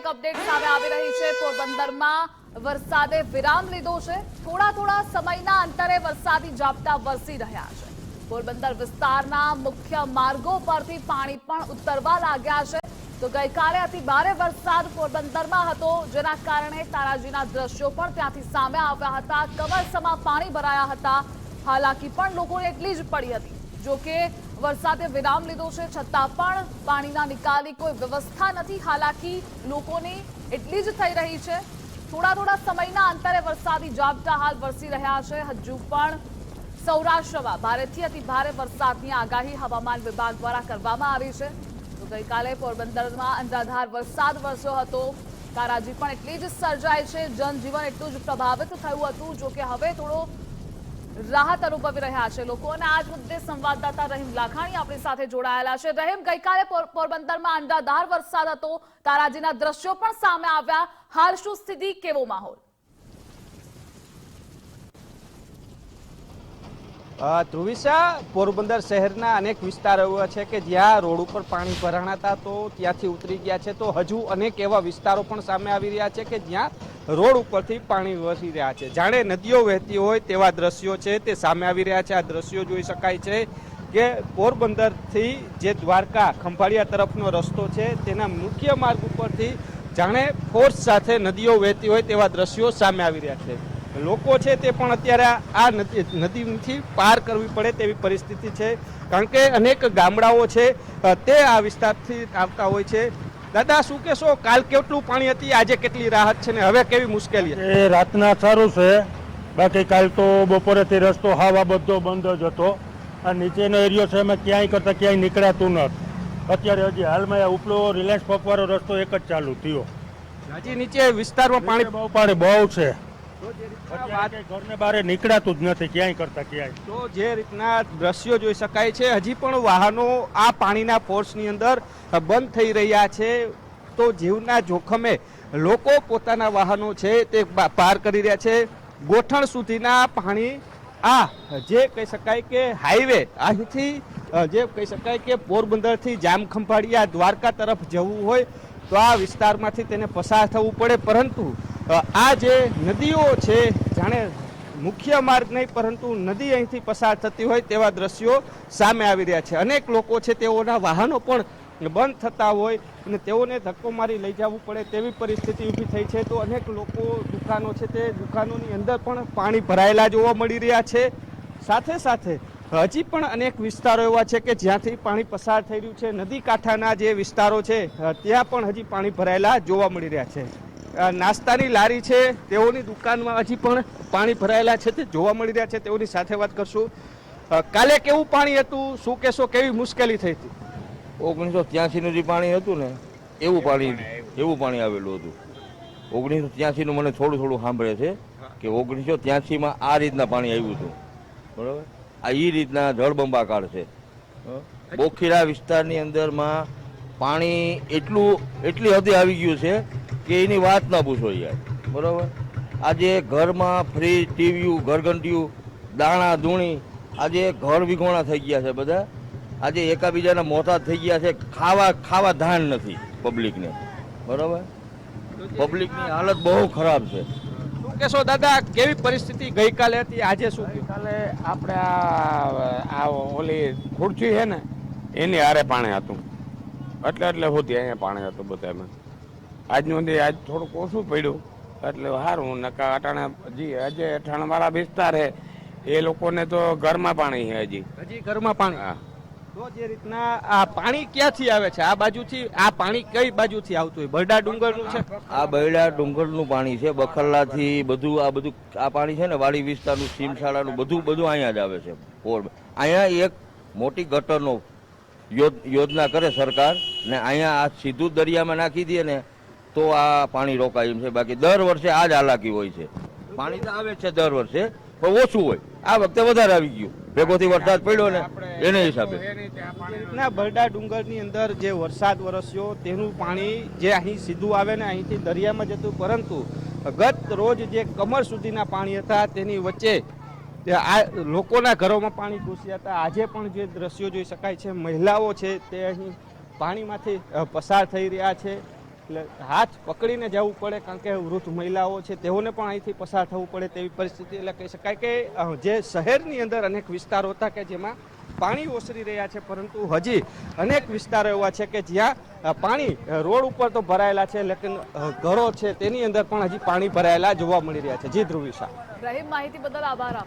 એક અપડેટ સામે આવી રહી છે. પોરબંદરમાં વરસાદે વિરામ લીધો છે. થોડા થોડા સમયના અંતરે વરસાદી ઝાપટા વરસી રહ્યા છે. પોરબંદર વિસ્તારના મુખ્ય માર્ગો પરથી પાણી પણ ઉતરવા લાગ્યા છે. તો ગઈકાલે અતિ ભારે વરસાદ પોરબંદરમાં હતો, જેના કારણે તારાજીના દ્રશ્યો પણ ત્યાંથી સામે આવ્યા હતા. કમરસમાં પાણી ભરાયા હતા. હાલાકી પણ લોકોને એટલી જ પડી હતી. જો કે વરસાદે વિરામ લીધો છે, છતાં પણ પાણીના નિકાલની કોઈ વ્યવસ્થા નથી. હાલાકી લોકોની એટલી જ થઈ રહી છે. થોડા થોડા સમયના અંતરે વરસાદી ઝાપટા હાલ વરસી રહ્યા છે. હજુ પણ સૌરાષ્ટ્રમાં ભારેથી અતિ ભારે વરસાદની આગાહી હવામાન વિભાગ દ્વારા કરવામાં આવી છે. તો ગઈકાલે પોરબંદરમાં અંધાધાર વરસાદ વરસ્યો હતો. તારાજી પણ એટલી જ સર્જાય છે. જનજીવન એટલું જ પ્રભાવિત થયું હતું. જો કે હવે થોડો રાહત અનુભવી રહ્યા છે લોકો અને આજ મુદ્દે સંવાદદાતા રહીમ લાખાણી આપણી સાથે જોડાયેલા છે. રહીમ, ગઈકાલે પોર- પોરબંદરમાં અંડાધાર વરસાદ હતો. તારાજીના દ્રશ્યો પણ સામે આવ્યા. હાલ શું સ્થિતિ, કેવો માહોલ? ધ્રુવિશા, પોરબંદર શહેરના અનેક વિસ્તારો એવા છે કે જ્યાં રોડ ઉપર પાણી ભરાણા હતા તો ત્યાંથી ઉતરી ગયા છે. તો હજુ અનેક એવા વિસ્તારો પણ સામે આવી રહ્યા છે કે જ્યાં રોડ ઉપરથી પાણી વસી રહ્યા છે. જાણે નદીઓ વહેતી હોય તેવા દ્રશ્યો છે, તે સામે આવી રહ્યા છે. આ દ્રશ્યો જોઈ શકાય છે કે પોરબંદરથી જે દ્વારકા ખંભાળિયા તરફનો રસ્તો છે, તેના મુખ્ય માર્ગ ઉપરથી જાણે ફોર્સ સાથે નદીઓ વહેતી હોય તેવા દ્રશ્યો સામે આવી રહ્યા છે. લોકો છે તે પણ અત્યારે આ નદી નદીથી પાર કરવી પડે તેવી પરિસ્થિતિ છે. કારણ કે અનેક ગામડાઓ છે તે આ વિસ્તારથી આવતા હોય છે. દાદા શું કહેશો? કાલ કેટલું પાણી હતી? આજે કેટલી રાહત છે ને હવે કેવી મુશ્કેલી એ રાતના સારું છે. બાકી કાલ તો બપોરેથી રસ્તો હાવા બધો બંધ જ હતો. આ નીચેનો એરિયો છે એમાં ક્યાંય કરતા ક્યાંય નીકળાતું નથી અત્યારે હજી હાલમાં ઉપલો રિલાયન્સ પંપવાળો રસ્તો એક જ ચાલુ થયો. હજી નીચે વિસ્તારમાં પાણી પાણી બહુ પાણી બહુ છે. ઘરને બહાર નીકળાતું જ નથી ક્યાંય કરતા ક્યાંય. તો જે રીતના દ્રશ્યો જોઈ શકાય છે હજી પણ વાહનો આ પાણીના ફોર્સની અંદર બંધ થઈ રહ્યા છે. તો જીવના જોખમે લોકો પોતાના વાહનો છે તે પાર કરી રહ્યા છે. ગોઠણ સુધીના પાણી આ જે કહી શકાય કે હાઈવે અહીંથી જે કહી શકાય કે પોરબંદરથી જામખંભાળિયા દ્વારકા તરફ જવું હોય તો આ વિસ્તારમાંથી તેને પસાર થવું પડે. પરંતુ આ જે નદીઓ છે, જાણે મુખ્ય માર્ગ નહીં, પરંતુ નદી અહીંથી પસાર થતી હોય તેવા દ્રશ્યો સામે આવી રહ્યા છે. અનેક લોકો છે, તેઓના વાહનો પણ બંધ થતા હોય અને તેઓને ધક્કો મારી લઈ જવું પડે તેવી પરિસ્થિતિ ઊભી થઈ છે. તો અનેક લોકો, દુકાનો છે, તે દુકાનોની અંદર પણ પાણી ભરાયેલા જોવા મળી રહ્યા છે. સાથે સાથે, હજી પણ અનેક વિસ્તારો એવા છે કે જ્યાંથી પાણી પસાર થઈ રહ્યું છે. નદી કાંઠાના જે વિસ્તારો છે, ત્યાં પણ હજી પાણી ભરાયેલા જોવા મળી રહ્યા છે. નાસ્તાની લારી છે તેઓની દુકાનમાં હજી પણ પાણી ભરાયેલા છે તે જોવા મળી રહ્યા છે તેઓની સાથે વાત કરશું. કાલે કેવું પાણી હતું? શું કહેશો? કેવી મુશ્કેલી થઈ હતી? ઓગણીસો ત્યાંસીનું જે પાણી હતું ને એવું પાણી એવું પાણી આવેલું હતું. ઓગણીસો ત્યાંસીનું મને થોડું થોડું સાંભળે છે કે ઓગણીસો ત્યાસીમાં આ રીતના પાણી આવ્યું હતું. બરાબર? આ એ રીતના જળબંબાકાર છે. બોખીરા વિસ્તારની અંદરમાં પાણી એટલું એટલી હદે આવી ગયું છે કે એની વાત ના પૂછો યાર. બરાબર? આજે ઘરમાં ફ્રીજ ટીવીયું ઘરઘંટિયું દાણા ધૂણી આજે ઘર વિઘોણા થઈ ગયા છે બધા. આજે એકાબીજાના મોટા થઈ ગયા છે. ખાવા ખાવા ધાન નથી પબ્લિકને. બરાબર? પબ્લિકની હાલત બહુ ખરાબ છે. શું કહેશો દાદા કેવી પરિસ્થિતિ ગઈકાલે હતી? આજે શું ગઈકાલે કાલે આપણે આ આ ઓલી ખુરશી છે ને એની હારે પાણી હતું. એટલે એટલે સુધી અહીંયા પાણી હતું બધામાં. આજનું દે આજ થોડુંક ઓછું પડ્યું. એટલે સારું નકા અટાણે હજી હજી અઠાણવાળા વિસ્તાર છે એ લોકોને તો ઘરમાં પાણી છે હજી. હજી ઘરમાં પાણી? હા. તો જે રીતના આ પાણી ક્યાંથી આવે છે? આ બાજુથી આ પાણી કઈ બાજુથી આવતું હોય? બરડા ડુંગરનું છે? આ બરડા ડુંગરનું પાણી છે. બખરલાથી બધું આ બધું આ પાણી છે ને વાડી વિસ્તારનું સીમશાળાનું બધું બધું અહીંયા જ આવે છે. પોર. અહીંયા એક મોટી ગટરનો યોજ- યોજના કરે સરકાર ને અહીંયા આ સીધું દરિયામાં નાખી દે ને તો આ પાણી રોકાય છે. બાકી દર વર્ષે આ જ હાલાકી હોય છે. પાણી તો આવે છે દર વર્ષે, પણ ઓછું હોય. આ વખતે વધારે આવી ગયું. ભેગોથી વરસાદ પડ્યો ને, એને હિસાબે. ના, બરડા ડુંગરની અંદર જે વરસાદ વરસ્યો, તેનું પાણી જે અહીં સીધું આવે ને, અહીંથી દરિયામાં જતું, પરંતુ ગત રોજ જે કમર સુધીના પાણી હતા, તેની વચ્ચે આ લોકોના ઘરોમાં પાણી ઘૂસ્યા હતા. આજે પણ જે દ્રશ્યો જોઈ શકાય છે, મહિલાઓ છે, તે અહીં પાણીમાંથી પસાર થઈ રહ્યા છે. એટલે હાથ પકડીને જવું પડે કારણ કે વૃદ્ધ મહિલાઓ છે, તેઓને પણ અહીંથી પસાર થવું પડે તેવી પરિસ્થિતિ, એટલે કહી શકાય કે જે શહેરની અંદર અનેક વિસ્તારો હતા કે જેમાં પાણી ઓસરી રહ્યા છે, પરંતુ હજી અનેક વિસ્તારો એવા છે કે જ્યાં પાણી રોડ ઉપર તો ભરાયેલા છે, લેકિન ઘરો છે, તેની અંદર પણ હજી પાણી ભરાયેલા જોવા મળી રહ્યા છે. જી ધ્રુવિશા. રહીમ માહિતી બદલ આભાર